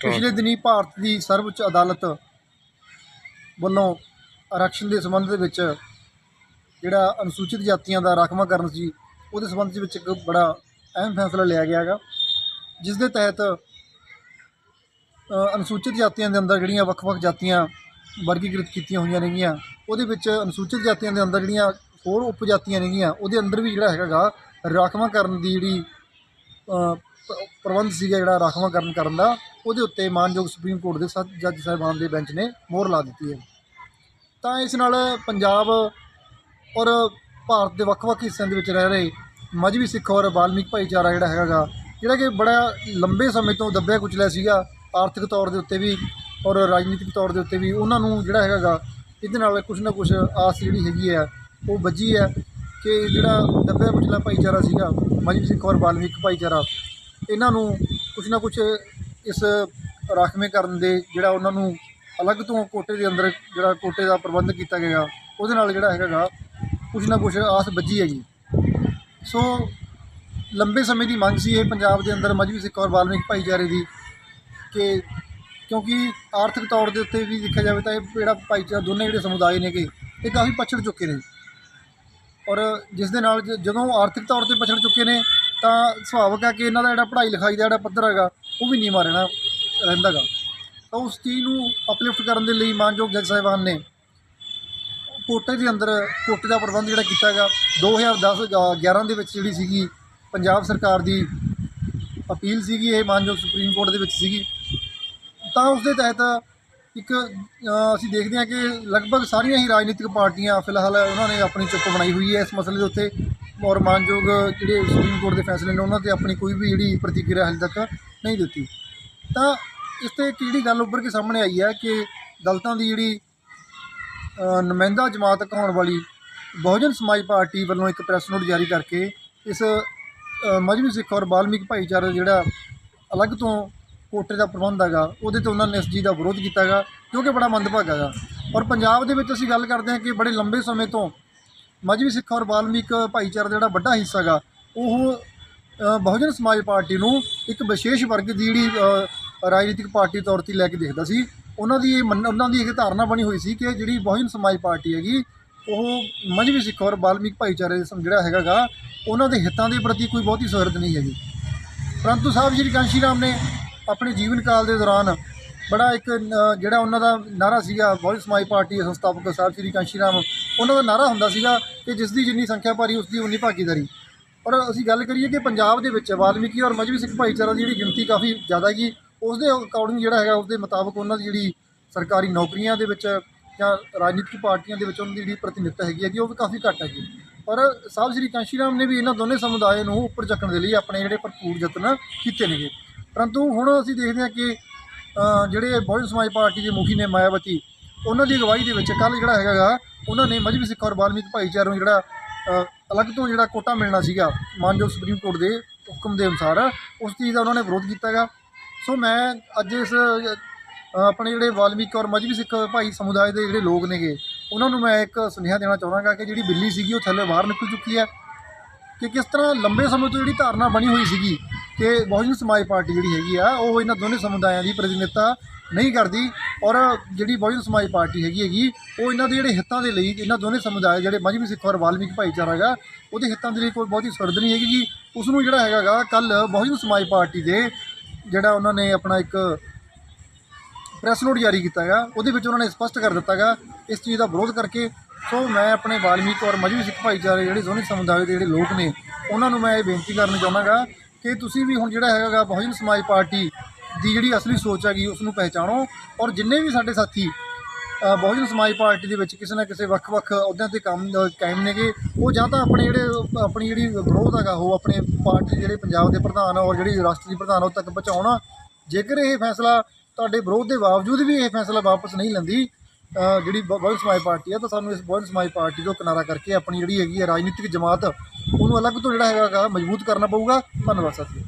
ਪਿਛਲੇ ਦਿਨੀ ਭਾਰਤ ਦੀ ਸਰਵਉੱਚ ਅਦਾਲਤ ਵੱਲੋਂ ਆਰਕਸ਼ਣ ਦੇ ਸੰਬੰਧ ਦੇ ਵਿੱਚ ਜਿਹੜਾ ਅਨੁਸੂਚਿਤ ਜਾਤੀਆਂ ਦਾ ਰਾਖਵਾਂਕਰਨ ਸੀ ਉਹਦੇ ਸੰਬੰਧ ਵਿੱਚ ਇੱਕ ਬੜਾ ਅਹਿਮ ਫੈਸਲਾ ਲਿਆ ਗਿਆ ਹੈਗਾ। ਜਿਸ ਦੇ ਤਹਿਤ ਅਨੁਸੂਚਿਤ ਜਾਤੀਆਂ ਦੇ ਅੰਦਰ ਜਿਹੜੀਆਂ ਵੱਖ-ਵੱਖ ਜਾਤੀਆਂ ਵਰਗੀਕ੍ਰਿਤ ਕੀਤੀਆਂ ਹੋਈਆਂ ਨੇਗੀਆਂ ਉਹਦੇ ਵਿੱਚ ਅਨੁਸੂਚਿਤ ਜਾਤੀਆਂ ਦੇ ਅੰਦਰ ਜਿਹੜੀਆਂ ਹੋਰ ਉਪ ਜਾਤੀਆਂ ਨੇਗੀਆਂ ਉਹਦੇ ਅੰਦਰ ਵੀ ਜਿਹੜਾ ਹੈਗਾਗਾ ਰਾਖਵਾਂਕਰਨ ਦੀ ਜਿਹੜੀ ਪ੍ਰਬੰਧ ਸੀਗਾ ਜਿਹੜਾ ਰਾਖਵਾਂਕਰਨ ਕਰਨ ਦਾ ਉਹਦੇ ਉੱਤੇ ਮਾਨਯੋਗ ਸੁਪਰੀਮ ਕੋਰਟ ਦੇ ਸੱਤ ਜੱਜ ਸਾਹਿਬਾਨ ਦੇ ਬੈਂਚ ਨੇ ਮੋਹਰ ਲਾ ਦਿੱਤੀ ਹੈ। ਤਾਂ ਇਸ ਨਾਲ ਪੰਜਾਬ ਔਰ ਭਾਰਤ ਦੇ ਵੱਖ-ਵੱਖ ਹਿੱਸਿਆਂ ਦੇ ਵਿੱਚ ਰਹਿ ਰਹੇ ਮਜਬੀ ਸਿੱਖ ਔਰ ਬਾਲਮਿਕ ਭਾਈਚਾਰਾ ਜਿਹੜਾ ਹੈਗਾਗਾ, ਜਿਹੜਾ ਕਿ ਬੜਾ ਲੰਬੇ ਸਮੇਂ ਤੋਂ ਦੱਬਿਆ ਕੁਚਲਿਆ ਸੀਗਾ, ਆਰਥਿਕ ਤੌਰ ਦੇ ਉੱਤੇ ਵੀ ਔਰ ਰਾਜਨੀਤਿਕ ਤੌਰ ਦੇ ਉੱਤੇ ਵੀ ਉਹਨਾਂ ਨੂੰ ਜਿਹੜਾ ਹੈਗਾਗਾ, ਇਹਦੇ ਨਾਲ ਕੁਝ ਨਾ ਕੁਝ ਆਸ ਜਿਹੜੀ ਹੈਗੀ ਹੈ, ਉਹ ਵੱਜੀ ਹੈ ਕਿ ਜਿਹੜਾ ਦੱਬਿਆ ਕੁਚਲਾ ਭਾਈਚਾਰਾ ਸੀਗਾ ਮਜਬੀ ਸਿੱਖ ਔਰ ਬਾਲਮਿਕ ਭਾਈਚਾਰਾ, ਇਹਨਾਂ ਨੂੰ ਕੁਝ ਨਾ ਕੁਝ ਇਸ ਰਾਖਵੇਂ ਕਰਨ ਦੇ ਜਿਹੜਾ ਉਹਨਾਂ ਨੂੰ ਅਲੱਗ ਤੋਂ ਕੋਟੇ ਦੇ ਅੰਦਰ ਜਿਹੜਾ ਕੋਟੇ ਦਾ ਪ੍ਰਬੰਧ ਕੀਤਾ ਗਿਆ, ਉਹਦੇ ਨਾਲ ਜਿਹੜਾ ਹੈਗਾਗਾ ਕੁਝ ਨਾ ਕੁਝ ਆਸ ਬੱਝੀ ਹੈਗੀ। ਸੋ ਲੰਬੇ ਸਮੇਂ ਦੀ ਮੰਗ ਸੀ ਇਹ ਪੰਜਾਬ ਦੇ ਅੰਦਰ ਮਜਬੀ ਸਿੱਖ ਔਰ ਬਾਲਮਿਕ ਭਾਈਚਾਰੇ ਦੀ ਕਿ ਕਿਉਂਕਿ ਆਰਥਿਕ ਤੌਰ ਦੇ ਉੱਤੇ ਵੀ ਦੇਖਿਆ ਜਾਵੇ ਤਾਂ ਇਹ ਜਿਹੜਾ ਭਾਈਚਾਰਾ, ਦੋਨੇ ਜਿਹੜੇ ਸਮੁਦਾਇ ਨੇਗੇ ਇਹ ਕਾਫੀ ਪਛੜ ਚੁੱਕੇ ਨੇ। ਔਰ ਜਿਸ ਦੇ ਨਾਲ ਜ- ਜਦੋਂ ਆਰਥਿਕ ਤੌਰ ਤੇ ਪਛੜ ਚੁੱਕੇ ਨੇ ਤਾਂ ਸੁਭਾਵਿਕ ਹੈ ਕਿ ਇਹਨਾਂ ਦਾ ਜਿਹੜਾ ਪੜ੍ਹਾਈ ਲਿਖਾਈ ਦਾ ਜਿਹੜਾ ਪੱਧਰ ਹੈਗਾ, ਉਹ ਵੀ ਨੀਵਾਂ ਰਹਿਣਾ ਰਹਿੰਦਾਗਾ। ਤਾਂ ਉਸ ਚੀਜ਼ ਨੂੰ ਅਪਲਿਫਟ ਕਰਨ ਦੇ ਲਈ ਮਾਨਯੋਗ ਜੱਜ ਸਾਹਿਬਾਨ ਨੇ ਕੋਟੇ ਦੇ ਅੰਦਰ ਕੋਟੇ ਦਾ ਪ੍ਰਬੰਧ ਜਿਹੜਾ ਕੀਤਾ ਹੈਗਾ 2010 11 ਦੇ ਵਿੱਚ ਜਿਹੜੀ ਸੀਗੀ ਪੰਜਾਬ ਸਰਕਾਰ ਦੀ ਅਪੀਲ ਸੀਗੀ, ਇਹ ਮਾਨਯੋਗ ਸੁਪਰੀਮ ਕੋਰਟ ਦੇ ਵਿੱਚ ਸੀਗੀ। ਤਾਂ ਉਸ ਦੇ ਤਹਿਤ ਇੱਕ ਅਸੀਂ ਦੇਖਦੇ ਹਾਂ ਕਿ ਲਗਭਗ ਸਾਰੀਆਂ ਹੀ ਰਾਜਨੀਤਿਕ ਪਾਰਟੀਆਂ ਫਿਲਹਾਲ ਉਹਨਾਂ ਨੇ ਆਪਣੀ ਚੁੱਪ ਬਣਾਈ ਹੋਈ ਹੈ ਇਸ ਮਸਲੇ ਦੇ ਉੱਤੇ। ਔਰ ਮਾਨਯੋਗ ਜਿਹੜੇ ਸੁਪਰੀਮ ਕੋਰਟ ਦੇ ਫੈਸਲੇ ਨੇ ਉਹਨਾਂ ਤੇ ਆਪਣੀ ਕੋਈ ਵੀ ਜਿਹੜੀ ਪ੍ਰਤੀਕਿਰਿਆ ਹਾਲੇ ਤੱਕ ਨਹੀਂ ਦਿੱਤੀ। ਤਾਂ ਇਸ ਤੇ ਇੱਕ ਜਿਹੜੀ ਗੱਲ ਉੱਭਰ ਕੇ ਸਾਹਮਣੇ ਆਈ ਹੈ ਕਿ ਦਲਤਾਂ ਦੀ ਜਿਹੜੀ ਨੁਮਾਇੰਦਾ ਜਮਾਤ ਕਹਾਉਣ ਵਾਲੀ ਬਹੁਜਨ ਸਮਾਜ ਪਾਰਟੀ ਵੱਲੋਂ ਇੱਕ ਪ੍ਰੈਸ ਨੋਟ ਜਾਰੀ ਕਰਕੇ ਇਸ ਅ, ਮਜਬੀ ਸਿੱਖ ਔਰ ਬਾਲਮਿਕ ਭਾਈਚਾਰਾ ਜਿਹੜਾ ਅਲੱਗ ਤੋਂ ਕੋਟੇ ਦਾ ਪ੍ਰਬੰਧ ਹੈਗਾ ਉਹਦੇ ਤੇ ਉਹਨਾਂ ਨੇ ਇਸ ਚੀਜ਼ ਦਾ ਵਿਰੋਧ ਕੀਤਾ ਹੈਗਾ ਜੋ ਕਿ ਬੜਾ ਮੰਦਭਾਗਾ ਔਰ ਪੰਜਾਬ ਦੇ ਵਿੱਚ ਅਸੀਂ ਗੱਲ ਕਰਦੇ ਹਾਂ ਕਿ ਬੜੇ ਲੰਬੇ ਸਮੇਂ ਤੋਂ ਮਜਬੀ ਸਿੱਖ ਔਰ ਬਾਲਮਿਕ ਭਾਈਚਾਰਾ ਦਾ ਜਿਹੜਾ ਵੱਡਾ ਹਿੱਸਾ ਹੈਗਾ, ਉਹ ਬਹੁਜਨ ਸਮਾਜ ਪਾਰਟੀ ਨੂੰ ਇੱਕ ਵਿਸ਼ੇਸ਼ ਵਰਗ ਦੀ ਜਿਹੜੀ ਰਾਜਨੀਤਿਕ ਪਾਰਟੀ ਤੌਰ ਤੇ ਲੈ ਕੇ ਦੇਖਦਾ ਸੀ। ਉਹਨਾਂ ਦੀ ਇਹ ਮੰਨ, ਉਹਨਾਂ ਦੀ ਇਹ ਧਾਰਨਾ ਬਣੀ ਹੋਈ ਸੀ ਕਿ ਜਿਹੜੀ ਬਹੁਜਨ ਸਮਾਜ ਪਾਰਟੀ ਹੈਗੀ, ਉਹ ਮਜਬੀ ਸਿੱਖ ਔਰ ਬਾਲਮਿਕ ਭਾਈਚਾਰੇ ਦੇ ਸਮ- ਜਿਹੜਾ ਹੈਗਾਗਾ ਉਹਨਾਂ ਦੇ ਹਿੱਤਾਂ ਦੇ ਪ੍ਰਤੀ ਕੋਈ ਬਹੁਤੀ ਸੁਹਿਰਦ ਨਹੀਂ ਹੈਗੀ। ਪਰੰਤੂ ਸਾਹਿਬ ਜੀ ਕਾਂਸ਼ੀ ਰਾਮ ਨੇ ਆਪਣੇ ਜੀਵਨ ਕਾਲ ਦੇ ਦੌਰਾਨ ਬੜਾ ਇੱਕ ਜਿਹੜਾ ਉਹਨਾਂ ਦਾ ਨਾਰਾ ਸੀਗਾ ਬਹੁਜਨ ਸਮਾਜ ਪਾਰਟੀ ਦੇ ਸੰਸਥਾਪਕ ਸਾਹਿਬ ਸ਼੍ਰੀ ਕਾਂਸ਼ੀ ਰਾਮ, ਉਹਨਾਂ ਦਾ ਨਾਰਾ ਹੁੰਦਾ ਸੀਗਾ ਕਿ ਜਿਸ ਦੀ ਜਿੰਨੀ ਸੰਖਿਆ ਭਾਰੀ ਉਸ ਦੀ ਉਨੀ ਭਾਗੀਦਾਰੀ। ਔਰ ਅਸੀਂ ਗੱਲ ਕਰੀਏ ਕਿ ਪੰਜਾਬ ਦੇ ਵਿੱਚ ਵਾਲਮੀਕੀ ਔਰ ਮਜਬੀ ਸਿੱਖ ਭਾਈਚਾਰਾ ਦੀ ਜਿਹੜੀ ਗਿਣਤੀ ਕਾਫੀ ਜ਼ਿਆਦਾ ਹੈਗੀ ਉਸ ਦੇ ਅਕੋਰਡਿੰਗ ਜਿਹੜਾ ਹੈਗਾ ਉਸ ਦੇ ਮੁਤਾਬਕ ਉਹਨਾਂ ਦੀ ਜਿਹੜੀ ਸਰਕਾਰੀ ਨੌਕਰੀਆਂ ਦੇ ਵਿੱਚ ਜਾਂ ਰਾਜਨੀਤਿਕ ਪਾਰਟੀਆਂ ਦੇ ਵਿੱਚ ਉਹਨਾਂ ਦੀ ਜਿਹੜੀ ਪ੍ਰਤੀਨਿਧਤਾ ਹੈਗੀ ਹੈਗੀ, ਉਹ ਵੀ ਕਾਫੀ ਘੱਟ ਹੈਗੀ। ਔਰ ਸਾਹਿਬ ਸ਼੍ਰੀ ਕਾਂਸ਼ੀ ਰਾਮ ਨੇ ਵੀ ਇਹਨਾਂ ਦੋਨੇ ਸਮੁਦਾਇ ਨੂੰ ਉੱਪਰ ਚੱਕਣ ਦੇ ਲਈ ਆਪਣੇ ਜਿਹੜੇ ਭਰਪੂਰ ਯਤਨ ਕੀਤੇ ਨੇਗੇ। ਪਰੰਤੂ ਹੁਣ ਅਸੀਂ ਦੇਖਦੇ ਹਾਂ ਕਿ ਜਿਹੜੇ ਬਹੁਜਨ ਸਮਾਜ ਪਾਰਟੀ ਦੇ ਮੁਖੀ ਨੇ ਮਾਇਆਵਤੀ, ਉਹਨਾਂ ਦੀ ਅਗਵਾਈ ਦੇ ਵਿੱਚ ਕੱਲ ਜਿਹੜਾ ਹੈਗਾਗਾ, ਉਹਨਾਂ ਨੇ ਮਜਬੀ ਸਿੱਖ ਔਰ ਬਾਲਮਿਕ ਭਾਈਚਾਰੇ ਨੂੰ ਜਿਹੜਾ ਅਲੱਗ ਤੋਂ ਜਿਹੜਾ ਕੋਟਾ ਮਿਲਣਾ ਸੀਗਾ, ਮਾਨਯੋਗ ਸੁਪਰੀਮ ਕੋਰਟ ਦੇ ਹੁਕਮ ਦੇ ਅਨੁਸਾਰ, ਉਸ ਚੀਜ਼ ਦਾ ਉਹਨਾਂ ਨੇ ਵਿਰੋਧ ਕੀਤਾ ਹੈਗਾ। ਸੋ ਮੈਂ ਅੱਜ ਇਸ ਆਪਣੇ ਜਿਹੜੇ ਵਾਲਮੀਕ ਔਰ ਮਜਬੀ ਸਿੱਖ ਭਾਈ ਸਮੁਦਾਇ ਦੇ ਜਿਹੜੇ ਲੋਕ ਨੇਗੇ, ਉਹਨਾਂ ਨੂੰ ਮੈਂ ਇੱਕ ਸੁਨੇਹਾ ਦੇਣਾ ਚਾਹਾਂਗਾ ਕਿ ਜਿਹੜੀ ਬਿੱਲੀ ਸੀਗੀ, ਉਹ ਥੱਲੇ ਬਾਹਰ ਨਿਕਲ ਚੁੱਕੀ ਹੈ। ਕਿ ਕਿਸ ਤਰ੍ਹਾਂ ਲੰਬੇ ਸਮੇਂ ਤੋਂ ਜਿਹੜੀ ਧਾਰਨਾ ਬਣੀ ਹੋਈ ਸੀਗੀ ਕਿ ਬਹੁਜਨ ਸਮਾਜ ਪਾਰਟੀ ਜਿਹੜੀ ਹੈਗੀ ਆ, ਉਹ ਇਹਨਾਂ ਦੋਨੇ ਸਮੁਦਾਇਆਂ ਦੀ ਪ੍ਰਤੀਨਿਧਤਾ ਨਹੀਂ ਕਰਦੀ ਔਰ ਜਿਹੜੀ ਬਹੁਜਨ ਸਮਾਜ ਪਾਰਟੀ ਹੈਗੀ ਹੈਗੀ, ਉਹ ਇਹਨਾਂ ਦੇ ਜਿਹੜੇ ਹਿੱਤਾਂ ਦੇ ਲਈ ਇਹਨਾਂ ਦੋਨੇ ਸਮੁਦਾਇ, ਜਿਹੜੇ ਮਜਬੀ ਸਿੱਖ ਔਰ ਵਾਲਮੀਕ ਭਾਈਚਾਰਾ ਹੈਗਾ, ਉਹਦੇ ਹਿੱਤਾਂ ਦੇ ਲਈ ਕੋਈ ਬਹੁਤੀ ਸੁਰਦ ਨਹੀਂ ਹੈਗੀ ਜੀ। ਉਸ ਨੂੰ ਜਿਹੜਾ ਹੈਗਾਗਾ ਕੱਲ ਬਹੁਜਨ ਸਮਾਜ ਪਾਰਟੀ ਦੇ ਜਿਹੜਾ ਉਹਨਾਂ ਨੇ ਆਪਣਾ ਇੱਕ ਪ੍ਰੈਸ ਨੋਟ ਜਾਰੀ ਕੀਤਾ ਹੈਗਾ ਉਹਦੇ ਵਿੱਚ ਉਹਨਾਂ ਨੇ ਸਪਸ਼ਟ ਕਰ ਦਿੱਤਾ ਹੈਗਾ ਇਸ ਚੀਜ਼ ਦਾ ਵਿਰੋਧ ਕਰਕੇ। ਸੋ ਮੈਂ ਆਪਣੇ ਵਾਲਮੀਕ ਔਰ ਮਜਬੀ ਸਿੱਖ ਭਾਈਚਾਰੇ ਜਿਹੜੇ ਦੋਨੇ ਸਮੁਦਾਇ ਦੇ ਜਿਹੜੇ ਲੋਕ ਨੇ, ਉਹਨਾਂ ਨੂੰ ਮੈਂ ਇਹ ਬੇਨਤੀ ਕਰਨਾ ਚਾਹੁੰਦਾਗਾ ਕਿ ਤੁਸੀਂ ਵੀ ਹੁਣ ਜਿਹੜਾ ਹੈਗਾ ਬਹੁਜਨ ਸਮਾਜ ਪਾਰਟੀ ਦੀ ਜਿਹੜੀ ਅਸਲੀ ਸੋਚ ਹੈਗੀ, ਉਸ ਨੂੰ ਪਹਿਚਾਣੋ ਔਰ ਜਿੰਨੇ ਵੀ ਸਾਡੇ ਸਾਥੀ ਬਹੁਜਨ ਸਮਾਜ ਪਾਰਟੀ ਦੇ ਵਿੱਚ ਕਿਸੇ ਨਾ ਕਿਸੇ ਵੱਖ-ਵੱਖ ਅਹੁਦਿਆਂ ਤੇ ਕੰਮ ਕਾਇਮ ਨੇਗੇ, ਉਹ ਜਾਂ ਤਾਂ ਆਪਣੇ ਜਿਹੜੇ, ਆਪਣੀ ਜਿਹੜੀ ਵਿਰੋਧ ਹੈਗਾ, ਉਹ ਆਪਣੇ ਪਾਰਟੀ ਜਿਹੜੇ ਪੰਜਾਬ ਦੇ ਪ੍ਰਧਾਨ ਔਰ ਜਿਹੜੀ ਰਾਸ਼ਟਰੀ ਪ੍ਰਧਾਨ ਉਹ ਤੱਕ ਪਹੁੰਚਾਉਣ। ਜੇਕਰ ਇਹ ਫੈਸਲਾ ਤੁਹਾਡੇ ਵਿਰੋਧ ਦੇ ਬਾਵਜੂਦ ਵੀ ਇਹ ਫੈਸਲਾ ਵਾਪਸ ਨਹੀਂ ਲੈਂਦੀ ਜਿਹੜੀ ਬ- ਬਹੁਜਨ ਸਮਾਜ ਪਾਰਟੀ ਆ, ਤਾਂ ਸਾਨੂੰ ਇਸ ਬਹੁਜਨ ਸਮਾਜ ਪਾਰਟੀ ਤੋਂ ਕਿਨਾਰਾ ਕਰਕੇ ਆਪਣੀ ਜਿਹੜੀ ਹੈਗੀ ਹੈ ਰਾਜਨੀਤਿਕ ਜਮਾਤ, ਉਹਨੂੰ ਅਲੱਗ ਤੋਂ ਜਿਹੜਾ ਹੈਗਾ ਗਾ ਮਜ਼ਬੂਤ ਕਰਨਾ ਪਊਗਾ। ਧੰਨਵਾਦ ਸਾਥੀਓ